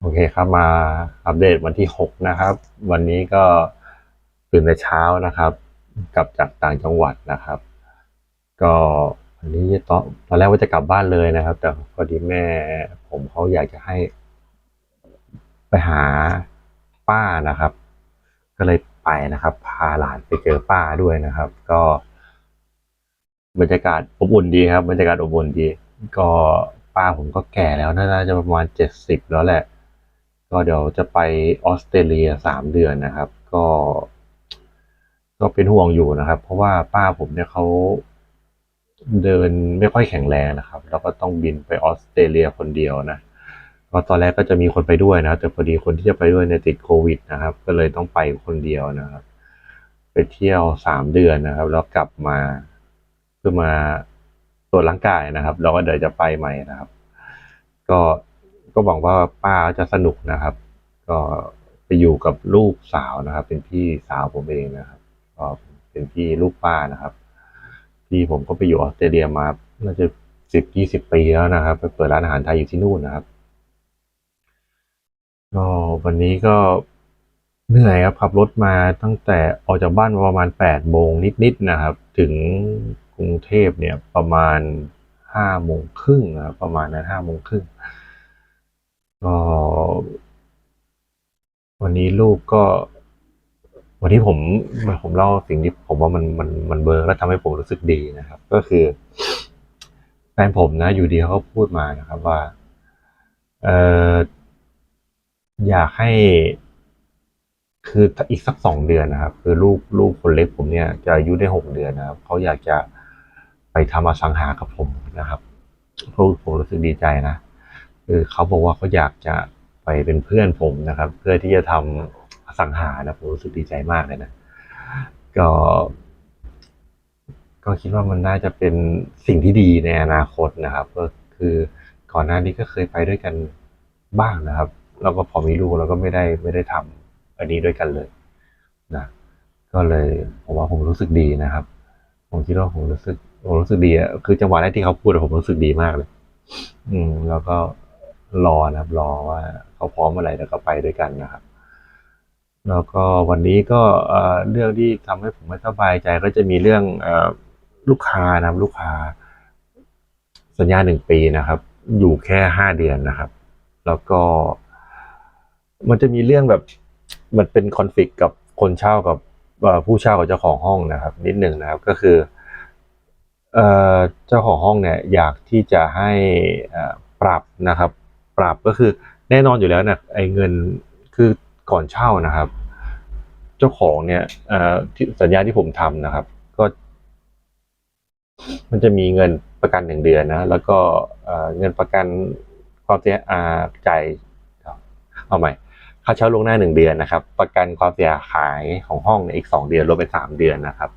โอเคครับมาอัปเดตวันที่หกนะครับ วันนี้ก็ตื่นแต่เช้านะครับ กลับจากต่างจังหวัดนะครับ ก็วันนี้ตอนตอนแรกว่าจะกลับบ้านเลยนะครับ แต่พอดีแม่ผมเขาอยากจะให้ ไปหาป้านะครับ ก็เลยไปนะครับ พาหลานไปเจอป้าด้วยนะครับ ก็บรรยากาศอบอุ่นดีครับ บรรยากาศอบอุ่นดี ก็ป้าผมก็แก่แล้วน่าจะประมาณเจ็ดสิบแล้วแหละ ก็เดี๋ยวจะไปออสเตรเลียสามเดือนนะครับ ก็ ก็เป็นห่วงอยู่นะครับ เพราะว่าป้าผมเนี่ยเขาเดินไม่ค่อยแข็งแรงนะครับ แล้วก็ต้องบินไปออสเตรเลียคนเดียวนะก็ตอนแรกก็จะมีคนไปด้วยนะ แต่พอดีคนที่จะไปด้วยเนี่ยติดโควิดนะครับ ก็เลยต้องไปคนเดียวนะครับ ไปเที่ยวสามเดือนนะครับ แล้วกลับมาเพื่อมาตรวจร่างกายนะครับ แล้วก็เดี๋ยวจะไปใหม่นะครับ ก็ ก็หวังว่าป้าจะสนุกนะครับ ก็ไปอยู่กับลูกสาวนะครับ เป็นพี่สาวผมเองนะครับก็เป็นพี่ลูกป้านะครับ พี่ผมก็ไปอยู่ออสเตรเลียมาน่าจะสิบยี่สิบปีแล้วนะครับไปเปิดร้านอาหารไทยอยู่ที่นู่นนะครับก็วันนี้ก็เหนื่อยครับขับรถมาตั้งแต่ออกจากบ้านมาประมาณแปดโมงนิดๆนะครับ ถึงกรุงเทพเนี่ยประมาณห้าโมงครึ่งนะครับประมาณนั้นห้าโมงครึ่ง ก็วันนี้ลูกก็ วันนี้ผมผมเล่าสิ่งที่ผมว่ามันมันมันเบิร์แล้วทำให้ผมรู้สึกดีนะครับ ก็คือแฟนผมนะ อยู่ดีเขาก็พูดมานะครับว่า เอออยากให้ คืออีกสักสองเดือนนะครับ คือลูกลูกคนเล็กผมเนี่ย จะอายุได้หกเดือนนะครับเขาอยากจะไปทำอสังหากับผมนะครับผมผมรู้สึกดีใจนะ คือเขาบอกว่าเขาอยากจะไปเป็นเพื่อนผมนะครับ เพื่อที่จะทำอสังหานะผมรู้สึกดีใจมากเลยนะ ก็ ก็คิดว่ามันน่าจะเป็นสิ่งที่ดีในอนาคตนะครับ ก็คือก่อนหน้านี้ก็เคยไปด้วยกันบ้างนะครับ แล้วก็พอมีลูกเราก็ไม่ได้ไม่ได้ทำอันนี้ด้วยกันเลยนะก็เลยผมว่าผมรู้สึกดีนะครับ ผมคิดว่าผมรู้สึกผมรู้สึกดีอะคือจังหวะแรกที่เขาพูดผมรู้สึกดีมากเลย อืม แล้วก็ รอนะครับ รอว่าเขาพร้อมเมื่อไหร่แล้วก็ไปด้วยกันนะครับ แล้วก็วันนี้ก็เรื่องที่ทำให้ผมไม่สบายใจก็จะมีเรื่องลูกค้านะครับลูกค้า สัญญาหนึ่งปีนะครับ อยู่แค่ห้าเดือนนะครับ แล้วก็ มันจะมีเรื่องแบบมันเป็นคอนฟ lict กับคนเช่ากับผู้เช่ากับเจ้าของห้องนะครับ นิดหนึ่งนะครับก็คือเจ้าของห้องเนี่ยอยากที่จะให้ปรับนะครับ ปรับก็คือแน่นอนอยู่แล้วเนี่ยไอ้เงินคือก่อนเช่านะครับ เจ้าของเนี่ยอ่อที่สัญญาที่ผมทำนะครับ ก็ มันจะมีเงินประกันหนึ่งเดือนนะ แล้วก็เงินประกันความเสียอ่าจ่ายเอาใหม่ค่าเช่าล่วงหน้าหนึ่งเดือนนะครับ ประกันความเสียหายของห้องเนี่ยอีกสองเดือนรวมเป็นสามเดือนนะครับ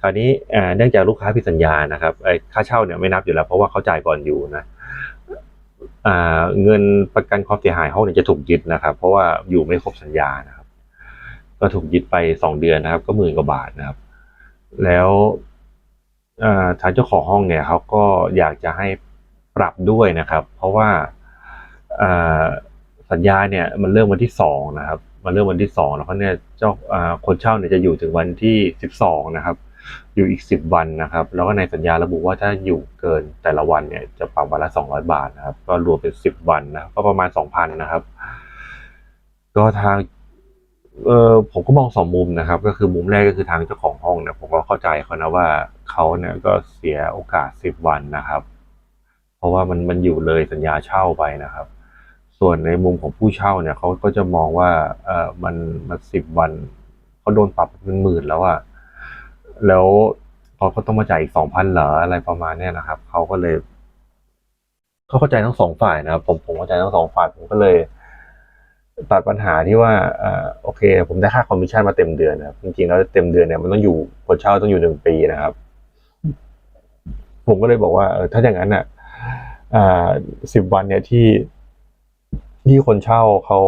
คราวนี้เนื่องจากลูกค้าผิดสัญญานะครับค่าเช่าเนี่ยไม่นับอยู่แล้วเพราะว่าเขาจ่ายก่อนอยู่นะ เงินประกันความเสียหายห้องเนี่ยจะถูกยึดนะครับ เพราะว่าอยู่ไม่ครบสัญญานะครับ ก็ถูกยึดไปสองเดือนนะครับ ก็หมื่นกว่าบาทนะครับ แล้วทางเจ้าของห้องเนี่ยเขาก็อยากจะให้ปรับด้วยนะครับ เพราะว่าสัญญาเนี่ยมันเริ่มวันที่สองนะครับ มันเริ่มวันที่สองแล้วก็เนี่ยเจ้าคนเช่าเนี่ยจะอยู่ถึงวันที่สิบสองนะครับ อยู่อีกสิบวันนะครับ แล้วก็ในสัญญาระบุว่าถ้าอยู่เกินแต่ละวันเนี่ยจะปรับวันละสองร้อยบาทนะครับ ก็รวมเป็นสิบวันนะก็ประมาณสองพันนะครับ ก็ทางเออผมก็มองสองมุมนะครับ ก็คือมุมแรกก็คือทางเจ้าของห้องเนี่ยผมก็เข้าใจเขานะว่าเขาเนี่ยก็เสียโอกาสสิบวันนะครับ เพราะว่ามันมันอยู่เลยสัญญาเช่าไปนะครับส่วนในมุมของผู้เช่าเนี่ยเขาก็จะมองว่าเออมันมันสิบวันเขาโดนปรับเป็นหมื่นแล้วอะ แล้วพอเขาต้องมาจ่ายอีกสองพันเหรออะไรประมาณเนี้ยนะครับเขาก็เลยเขาเข้าใจทั้งสองฝ่ายนะครับผมผมเข้าใจทั้งสองฝ่ายผมก็เลยตัดปัญหาที่ว่าอโอเค ผมได้ค่าคอมมิชชั่นมาเต็มเดือนนะครับจริงๆแล้วเต็มเดือนเนี่ยมันต้องอยู่คนเช่าต้องอยู่หนึ่งปีนะครับ ผมก็เลยบอกว่าถ้าอย่างนั้นอะอ่าสิบวันเนี่ยที่ที่คนเช่าเขา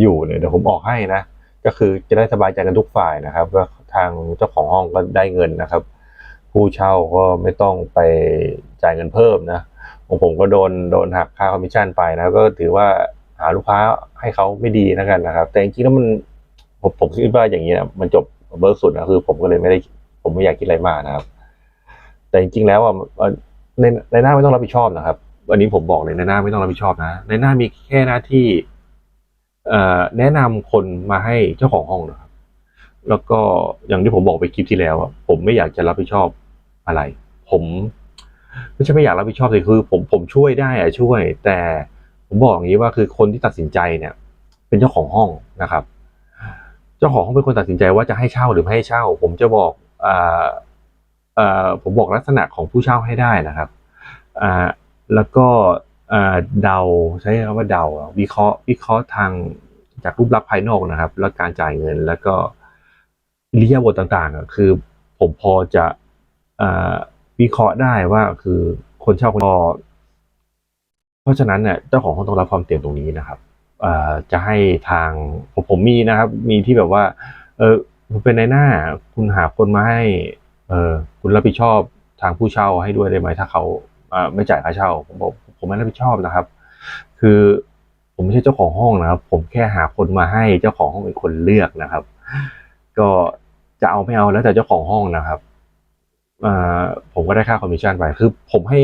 อยู่เนี่ยเดี๋ยวผมออกให้นะ ก็คือจะได้สบายใจกันทุกฝ่ายนะครับก็ทางเจ้าของห้องก็ได้เงินนะครับ ผู้เช่าก็ไม่ต้องไปจ่ายเงินเพิ่มนะของผมก็โดนโดนหักค่าคอมมิชชั่นไปนะก็ถือว่าหาลูกค้าให้เขาไม่ดีแล้วกันนะครับ แต่จริงๆแล้วมันผมผมคิดว่าอย่างนี้นะมันจบเบิร์กสุดนะคือ ผมก็เลยไม่ได้ผมไม่อยากคิดอะไรมากนะครับ แต่จริงๆแล้วอะในในหน้าไม่ต้องรับผิดชอบนะครับวันนี้ผมบอกเลยในหน้าไม่ต้องรับผิดชอบนะในหน้ามีแค่หน้าที่ แนะนำคนมาให้เจ้าของห้องนะครับ แล้วก็อย่างที่ผมบอกไปคลิปที่แล้วผมไม่อยากจะรับผิดชอบอะไร ผมไม่ใช่ไม่อยากรับผิดชอบเลยคือ ผมผมช่วยได้อะช่วย แต่ผมบอกอย่างนี้ว่าคือคนที่ตัดสินใจเนี่ย เป็นเจ้าของห้องนะครับ เจ้าของห้องเป็นคนตัดสินใจว่าจะให้เช่าหรือไม่ให้เช่า ผมจะบอกอ่าอ่าผมบอกลักษณะของผู้เช่าให้ได้นะครับอ่าแล้วก็ เดาใช้คำว่าเดาวิเคราะห์วิเคราะห์ทางจากรูปลักษณ์ภายนอกนะครับ แล้วการจ่ายเงินแล้วก็อิริยบถต่างๆอะคือผมพอจะอวิเคราะห์ได้ว่าคือคนเช่าคนพอเพราะฉะนั้นเนี่ยเจ้าของห้องต้องรับความเสี่ยงตรงนี้นะครับจะให้ทางผมผมมีนะครับ มีที่แบบว่า เออคุณเป็นในหน้า คุณหาคนมาให้ เออคุณรับผิดชอบทางผู้เช่าให้ด้วยได้ไหมถ้าเขาไม่จ่ายค่าเช่าผมบอก ผมไม่รับผิดชอบนะครับ คือผมไม่ใช่เจ้าของห้องนะครับ ผมแค่หาคนมาให้เจ้าของห้องเป็นคนเลือกนะครับ ก็จะเอาไม่เอาแล้วแต่เจ้าของห้องนะครับอ่อผมก็ได้ค่าคอมมิชชั่นไปคือผมให้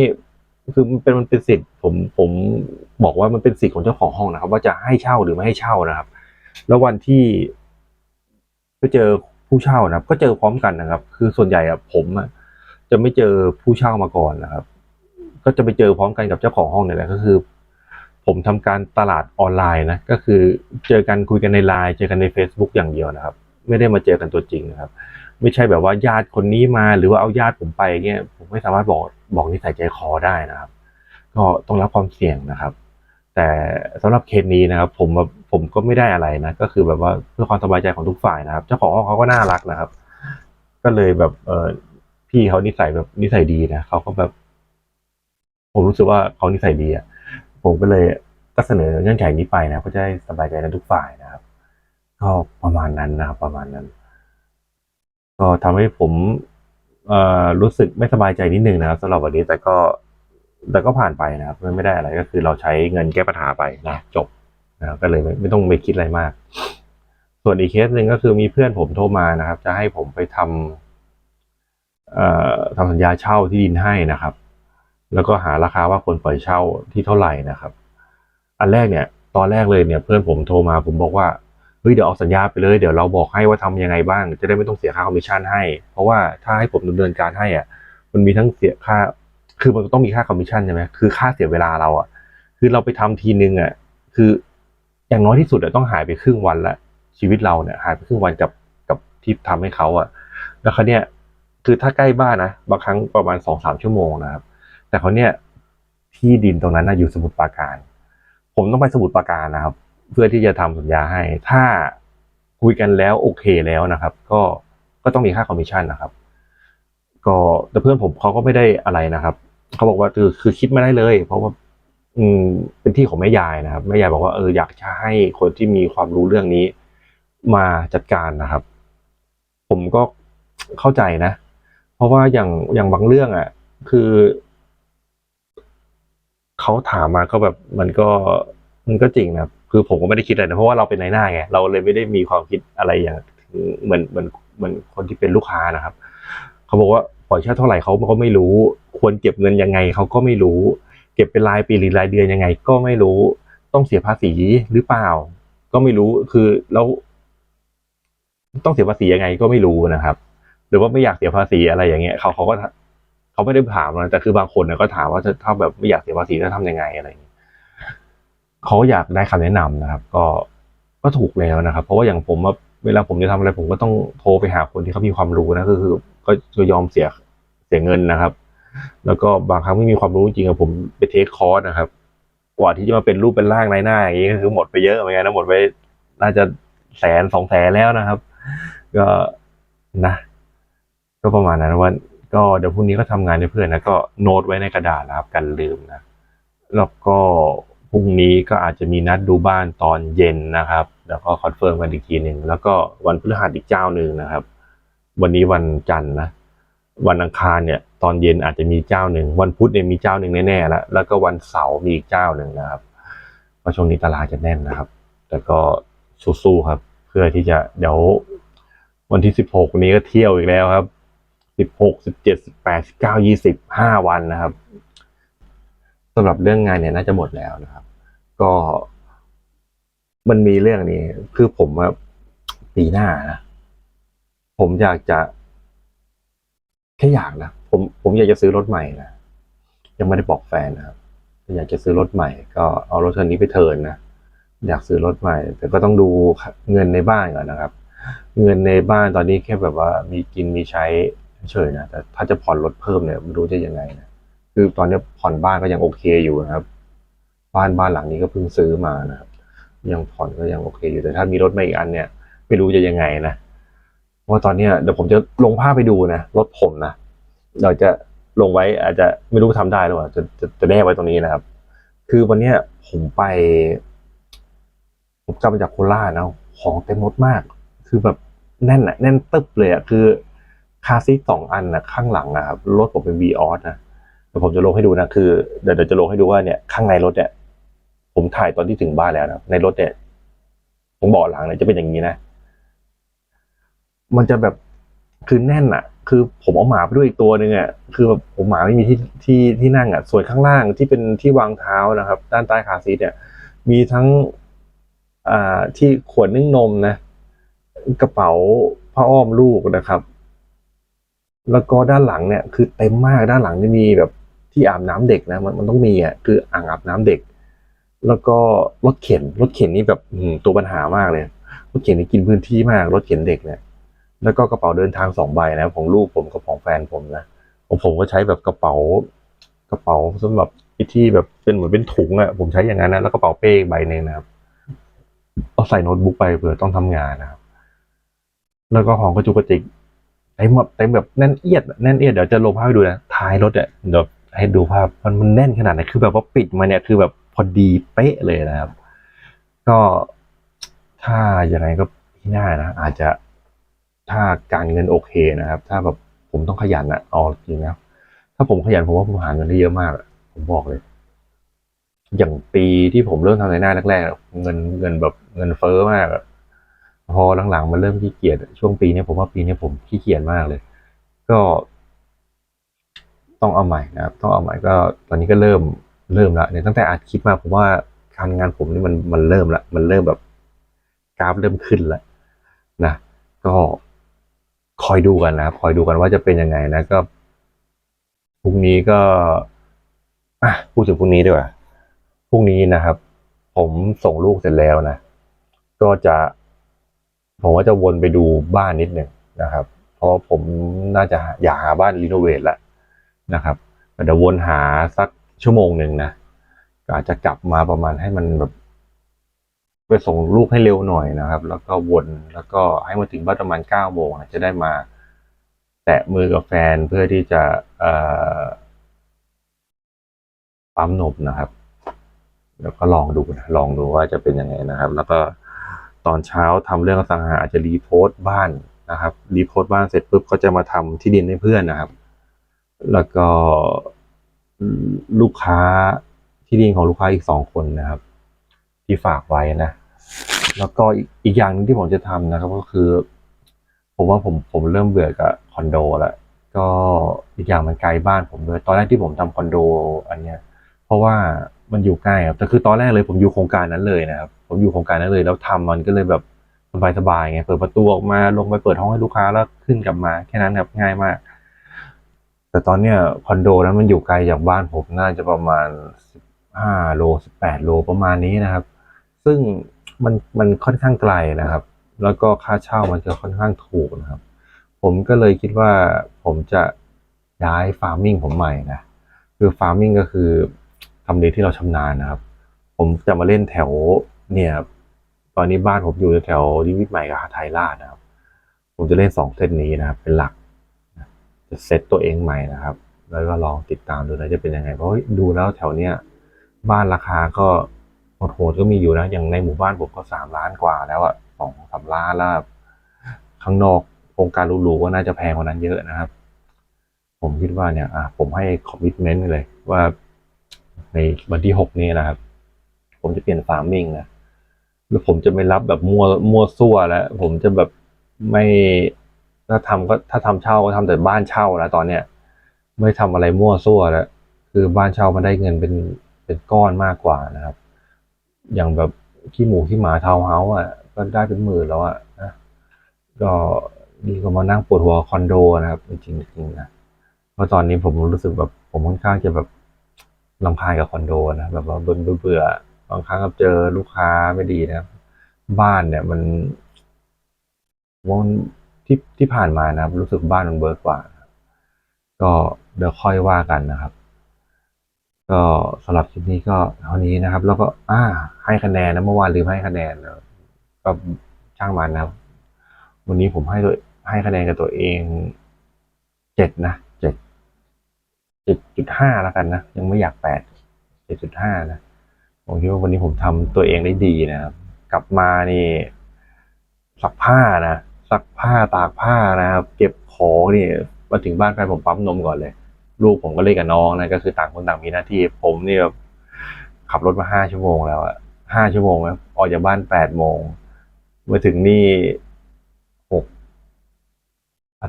คือมันเป็นมันเป็นสิทธิ์ผมผมบอกว่ามันเป็นสิทธิ์ของเจ้าของห้องนะครับ ว่าจะให้เช่าหรือไม่ให้เช่านะครับ แล้ววันที่ไปเจอผู้เช่านะครับ ก็เจอพร้อมกันนะครับ คือส่วนใหญ่อะผมจะไม่เจอผู้เช่ามาก่อนนะครับ ก็จะไปเจอพร้อมกันกับเจ้าของห้องเนี่ยแหละก็คือ ผมทำการตลาดออนไลน์นะก็คือเจอกันคุยกันในไลน์เจอกันใน Facebook อย่างเดียวนะครับ ไม่ได้มาเจอกันตัวจริงนะครับ ไม่ใช่แบบว่าญาติคนนี้มาหรือว่าเอาญาติผมไปเงี้ยผมไม่สามารถบอกบอกนิสัยใจคอได้นะครับ ก็ต้องรับความเสี่ยงนะครับ แต่สำหรับเคสนี้นะครับ ผมแบบผมก็ไม่ได้อะไรนะ ก็คือแบบว่าเพื่อความสบายใจของทุกฝ่ายนะครับ เจ้าของห้องเขาก็น่ารักนะครับ ก็เลยแบบเออพี่เขานิสัยแบบนิสัยดีนะเขาก็แบบ ผมรู้สึกว่าเขานิสัยดีอะผมก็เลยก็เสนอเงื่อนไขนี้ไปนะเพื่อจะได้สบายใจกันทุกฝ่ายนะครับ ก็ประมาณนั้นนะครับประมาณนั้น ก็ทำให้ผมเอ่อรู้สึกไม่สบายใจนิดนึงนะครับสำหรับวันนี้แต่ก็แต่ก็ผ่านไปนะครับไม่ได้อะไรก็คือเราใช้เงินแก้ปัญหาไปนะจบนะก็เลยไม่ไม่ต้องไปคิดอะไรมาก ส่วนอีกเคสหนึ่งก็คือมีเพื่อนผมโทรมานะครับ จะให้ผมไปทำเอ่อทำสัญญาเช่าที่ดินให้นะครับ แล้วก็หาราคาว่าคนปล่อยเช่าที่เท่าไหร่นะครับ อันแรกเนี่ยตอนแรกเลยเนี่ยเพื่อนผมโทรมาผมบอกว่าเฮ้ยเดี๋ยวเอาสัญญาไปเลยเดี๋ยวเราบอกให้ว่าทำยังไงบ้าง จะได้ไม่ต้องเสียค่าคอมมิชชั่นให้ เพราะว่าถ้าให้ผมดำเนินการให้อะมันมีทั้งเสียค่า คือมันต้องมีค่าคอมมิชชั่นใช่ไหมคือค่าเสียเวลาเราอะ คือเราไปทำทีนึงอะคืออย่างน้อยที่สุดอะต้องหายไปครึ่งวันละชีวิตเราเนี่ยหายไปครึ่งวันกับกับที่ทำให้เขาอะแล้วเขาเนี่ยคือถ้าใกล้บ้านนะบางครั้งประมาณสองสามชั่วโมงนะครับ แต่เขาเนี่ยที่ดินตรงนั้นนะอยู่สมุทรปราการ ผมต้องไปสมุทรปราการนะครับ เพื่อที่จะทำสัญญาให้ ถ้าคุยกันแล้วโอเคแล้วนะครับ ก็ก็ต้องมีค่าคอมมิชชั่นนะครับ ก็แต่เพื่อนผมเขาก็ไม่ได้อะไรนะครับเขาบอกว่าคือคือคิดไม่ได้เลย เพราะว่า อืมเป็นที่ของแม่ยายนะครับแม่ยายบอกว่าเอออยากจะให้คนที่มีความรู้เรื่องนี้ มาจัดการนะครับ ผมก็เข้าใจนะ เพราะว่าอย่างอย่างบางเรื่องอะ คือ เขาถามมาก็แบบมันก็มันก็จริงนะคือผมก็ไม่ได้คิดอะไรนะเพราะว่าเราเป็นนายหน้าไงเราเลยไม่ได้มีความคิดอะไรอย่างเหมือนเหมือนเหมือนคนที่เป็นลูกค้านะครับ เขาบอกว่าปล่อยเช่าเท่าไหร่เขาก็ไม่รู้ ควรเก็บเงินยังไงเขาก็ไม่รู้ เก็บเป็นรายปีหรือรายเดือนยังไง ก็ไม่รู้ต้องเสียภาษีหรือเปล่า ก็ไม่รู้คือแล้วต้องเสียภาษียังไงก็ไม่รู้นะครับ หรือว่าไม่อยากเสียภาษีอะไรอย่างเงี้ยเขาเขาก็ เขาไม่ได้ถามนะแต่คือบางคนเนี่ยก็ถามว่าถ้าแบบไม่อยากเสียภาษีจะทำยังไงอะไรอย่างเงี้ยเขาอยากได้คำแนะนำนะครับ ก็ก็ถูกแล้วนะครับ เพราะว่าอย่างผมว่าเวลาผมจะทำอะไร ผมก็ต้องโทรไปหาคนที่เขามีความรู้นะก็คือ ก็ยอมเสียเสียเงินนะครับ แล้วก็บางครั้งไม่มีความรู้จริงอะผมไปเทคคอร์สนะครับ กว่าที่จะมาเป็นรูปเป็นร่างในหน้าอย่างนี้ก็คือหมดไปเยอะเหมือนกันนะหมดไปน่าจะแสนสองแสนแล้วนะครับ ก็นะ ก็ประมาณนั้นว่า ก็เดี๋ยวพรุ่งนี้ก็ทำงานให้เพื่อนนะก็โน้ตไว้ในกระดาษนะครับกันลืมนะแล้วก็พรุ่งนี้ก็อาจจะมีนัดดูบ้านตอนเย็นนะครับ แล้วก็คอนเฟิร์มกันอีกทีหนึ่งแล้วก็วันพฤหัสอีกเจ้าหนึ่งนะครับ วันนี้วันจันทร์นะวันอังคารเนี่ยตอนเย็นอาจจะมีเจ้าหนึ่งวันพุธเนี่ยมีเจ้าหนึ่งแน่ๆแล้วแล้วก็วันเสาร์มีอีกเจ้าหนึ่งนะครับราะช่วงนี้ตลาดจะแน่นนะครับ แต่ก็สู้ๆครับ เพื่อที่จะเดี๋ยววันที่สิบหกนี้ก็เที่ยวอีกแล้วครับ สิบหกสิบเจ็ดสิบแปดสิบเก้ายี่สิบห้าวันนะครับสำหรับเรื่องงานเนี่ยน่าจะหมดแล้วนะครับ ก็มันมีเรื่องนี้คือผมว่าปีหน้านะผมอยากจะแค่อยากนะผมผมอยากจะซื้อรถใหม่นะยังไม่ได้บอกแฟนนะครับอยากจะซื้อรถใหม่ ก็เอารถคันนี้ไปเทินนะอยากซื้อรถใหม่ แต่ก็ต้องดูเงินในบ้านก่อนนะครับ เงินในบ้านตอนนี้แค่แบบว่ามีกินมีใช้ เฉยนะแต่ถ้าจะผ่อนรถเพิ่มเนี่ยไม่รู้จะยังไงนะคือตอนนี้ผ่อนบ้านก็ยังโอเคอยู่นะครับ บ้านบ้านหลังนี้ก็เพิ่งซื้อมานะครับ ยังผ่อนก็ยังโอเคอยู่แต่ถ้ามีรถมาอีกอันเนี่ย ไม่รู้จะยังไงนะเพราะว่าตอนเนี้ยเดี๋ยวผมจะลงภาพไปดูนะรถผมนะเราจะลงไว้อาจจะไม่รู้ทำได้หรือเปล่าจะจะจะแนบไว้ตรงนี้นะครับ คือวันเนี้ยผมไป ผมกลับมาจากโคราชนะของเต็มรถมาก คือแบบแน่นอะแน่นตึ๊บเลยอะคือ คาซีสองอันนะข้างหลังอะครับรถผมเป็นวีออสนะเดี๋ยวผมจะลงให้ดูนะคือเดี๋ยวเดี๋ยวจะลงให้ดูว่าเนี่ยข้างในรถเนี่ยผมถ่ายตอนที่ถึงบ้านแล้วนะในรถเนี่ยผมบอกหลังเนี่ยจะเป็นอย่างนี้นะ มันจะแบบคือแน่นอะคือผมเอาหมาไปด้วยอีกตัวหนึ่งอะคือแบบผมหมาไม่มีที่ที่ที่นั่งอะส่วนข้างล่างที่เป็นที่วางเท้านะครับ ด้านใต้คาซีทเนี่ย มีทั้งอ่าที่ขวดนึ่งนมนะ กระเป๋าผ้าอ้อมลูกนะครับ แล้วก็ด้านหลังเนี่ยคือเต็มมากด้านหลังจะมีแบบที่อาบน้ำเด็กนะมันมันต้องมีอะคืออ่างอาบน้ำเด็ก แล้วก็รถเข็นรถเข็นนี่แบบตัวปัญหามากเลยรถเข็นนี่กินพื้นที่มากรถเข็นเด็กเนี่ย แล้วก็กระเป๋าเดินทางสองใบนะของลูกผมกับของแฟนผมนะของผมก็ใช้แบบกระเป๋ากระเป๋าสำหรับที่แบบเป็นเหมือนเป็นถุงอะผมใช้อย่างนั้นนะแล้วกระเป๋าเป้ใบหนึ่งนะครับเอาใส่โน้ตบุ๊กไปเผื่อต้องทำงานนะครับ แล้วก็ของกระจุกกระจิก เต็มแบบเต็มแบบแน่นเอียดแน่นเอียดเดี๋ยวจะลงภาพให้ดูนะท้ายรถเนี่ยเดี๋ยวให้ดูภาพมันมันแน่นขนาดไหนคือแบบว่าปิดมาเนี่ยคือแบบพอดีเป๊ะเลยนะครับ ก็ถ้าอย่างไรก็ที่หน้านะอาจจะถ้าการเงินโอเคนะครับ ถ้าแบบผมต้องขยันอะเอาจริงนะถ้าผมขยันผมว่าผมหาเงินได้เยอะมากอะผมบอกเลย อย่างปีที่ผมเริ่มทำในหน้าแรกๆเงินเงินแบบเงินเฟ้อมากอะ พอหลังๆมันเริ่มขี้เกียจช่วงปีนี้ผมว่าปีนี้ผมขี้เกียจมากเลย ก็ต้องเอาใหม่นะครับ ต้องเอาใหม่ก็ตอนนี้ก็เริ่มเริ่มละเนี่ยตั้งแต่อัดคลิปมาผมว่าการงานผมนี่มันมันเริ่มละมันเริ่มแบบกราฟเริ่มขึ้นล้วนะก็คอยดูกันนะครับคอยดูกันว่าจะเป็นยังไงนะก็พรุ่งนี้ก็อะพูดถึงพรุ่งนี้ดีกว่าพรุ่งนี้นะครับ ผมส่งลูกเสร็จแล้วนะก็จะ ผมว่าจะวนไปดูบ้านนิดหนึ่งนะครับ เพราะผมน่าจะอยากหาบ้านรีโนเวทแล้วนะครับแต่เดี๋ยววนหาสักชั่วโมงหนึ่งนะอาจจะกลับมาประมาณให้มันแบบไปส่งลูกให้เร็วหน่อยนะครับ แล้วก็วนแล้วก็ให้มาถึงบ้านประมาณเก้าโมงอะจะได้มาแตะมือกับแฟนเพื่อที่จะเอ่อปั๊มนมนะครับ แล้วก็ลองดูนะลองดูว่าจะเป็นยังไงนะครับ แล้วก็ ตอนเช้าทำเรื่องสังหาอาจจะรีโพสต์บ้านนะครับรีโพสต์บ้านเสร็จปุ๊บก็จะมาทำที่ดินให้เพื่อนนะครับ แล้วก็ลูกค้าที่ดินของลูกค้าอีกสองคนนะครับ ที่ฝากไว้นะ แล้วก็อีกอย่างนึงที่ผมจะทำนะครับ ก็คือ ผมว่าผมผมเริ่มเบื่อกับคอนโดแล้วก็อีกอย่างมันไกลบ้านผมด้วยตอนแรกที่ผมทำคอนโด อันเนี้ย เพราะว่ามันอยู่ใกล้ครับแต่คือตอนแรกเลยผมอยู่โครงการนั้นเลยนะครับ ผมอยู่โครงการนั้นเลย แล้วทำมันก็เลยแบบสบายๆไงเปิดประตูออกมาลงไปเปิดห้องให้ลูกค้าแล้วขึ้นกลับมา แค่นั้นครับง่ายมาก แต่ตอนเนี้ยคอนโดนั้นมันอยู่ไกลจากบ้านผมน่าจะประมาณสิบห้าโลสิบแปดโลประมาณนี้นะครับ ซึ่งมันมันค่อนข้างไกลนะครับ แล้วก็ค่าเช่ามันจะค่อนข้างถูกนะครับ ผมก็เลยคิดว่าผมจะย้ายฟาร์มมิ่งผมใหม่นะคือฟาร์มมิ่งก็คือ ทำเลที่เราชำนาญนะครับ ผมจะมาเล่นแถวเนี่ย ตอนนี้บ้านผมอยู่แถวนิมิตใหม่กับหาไทยราชนะครับ ผมจะเล่นสองเส้นนี้นะครับ เป็นหลัก จะเซตตัวเองใหม่นะครับ แล้วก็ลองติดตามดูนะจะเป็นยังไง เพราะดูแล้วแถวเนี้ยบ้านราคาก็โหดๆก็มีอยู่นะ อย่างในหมู่บ้านผมก็สามล้านกว่าแล้วอะสองสามล้านแล้วข้างนอกโครงการหรูๆก็น่าจะแพงกว่านั้นเยอะนะครับ ผมคิดว่าเนี่ยอะผมให้คอมมิชเมนต์เลยว่า ในวันที่หกนี้นะครับ ผมจะเปลี่ยนฟาร์มมิงนะแล้วผมจะไม่รับแบบมั่วมั่วซั่วแล้ว ผมจะแบบไม่ถ้าทำก็ถ้าทำเช่าก็ทำแต่บ้านเช่าแล้วตอนเนี้ยไม่ทำอะไรมั่วซั่วแล้ว คือบ้านเช่ามันได้เงินเป็นเป็นก้อนมากกว่านะครับ อย่างแบบขี้หมูขี้หมาทาวเฮาส์อะ ก็ได้เป็นหมื่นแล้วอะนะก็ดีกว่ามานั่งปวดหัวคอนโดนะครับจริงจริงๆนะเพราะตอนนี้ผมรู้สึกแบบผมค่อนข้างจะแบบ ลำคาญกับคอนโดนะแบบว่าเบื่อเบื่อๆบางครั้งก็เจอลูกค้าไม่ดีนะบ้านเนี่ยมันวันที่ที่ผ่านมานะครับ รู้สึกบ้านมันเบิร์กกว่า ก็เดี๋ยวค่อยว่ากันนะครับ ก็สำหรับคลิปนี้ก็เท่านี้นะครับ แล้วก็อ่า ให้คะแนนนะเมื่อวานลืมให้คะแนนนะก็ช่างมันนะครับ วันนี้ผมให้ตัวให้คะแนนกับตัวเองเจ็ดนะ จ็ดเจ็ดจุดห้าแล้วกันนะ ยังไม่อยากแปดเจ็ดจุดห้านะผมคิดว่าวันนี้ผมทำตัวเองได้ดีนะครับ กลับมานี่ซักผ้านะซักผ้าตากผ้านะครับ เก็บของนี่มาถึงบ้านแฟนผมปั๊มนมก่อนเลย ลูกผมก็เล่นกับน้องนะก็คือต่างคนต่างมีหน้าที่ ผมเนี่ยแบบขับรถมาห้าชั่วโมงแล้วอะห้าชั่วโมงแล้วออกจากบ้านแปดโมงมาถึงนี่หก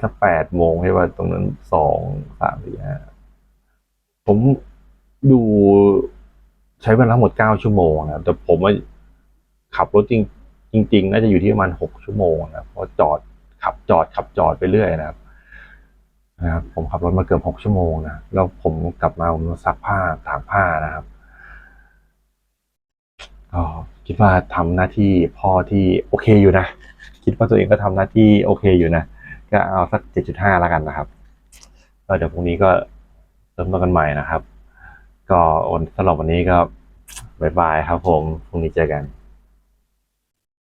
ถ้าแปดโมงใช่ป่ะตรงนั้นสองสามสี่ห้า ผมดูใช้เวลาหมดเก้าชั่วโมงนะครับแต่ผมว่าขับรถจริงจริง ๆ น่าจะอยู่ที่ประมาณหกชั่วโมงนะเพราะจอดขับจอดขับจอดไปเรื่อยนะครับนะครับ ผมขับรถมาเกือบหกชั่วโมงนะแล้วผมกลับมาผมซักผ้าตากผ้านะครับก็คิดว่าทำหน้าที่พ่อที่โอเคอยู่นะคิดว่าตัวเองก็ทำหน้าที่โอเคอยู่นะก็เอาสักเจ็ดจุดห้าแล้วกันนะครับก็เดี๋ยวพรุ่งนี้ก็ เริ่มต้นกันใหม่นะครับ ก็สำหรับวันนี้ก็บายบายครับผมพรุ่งนี้เจอกัน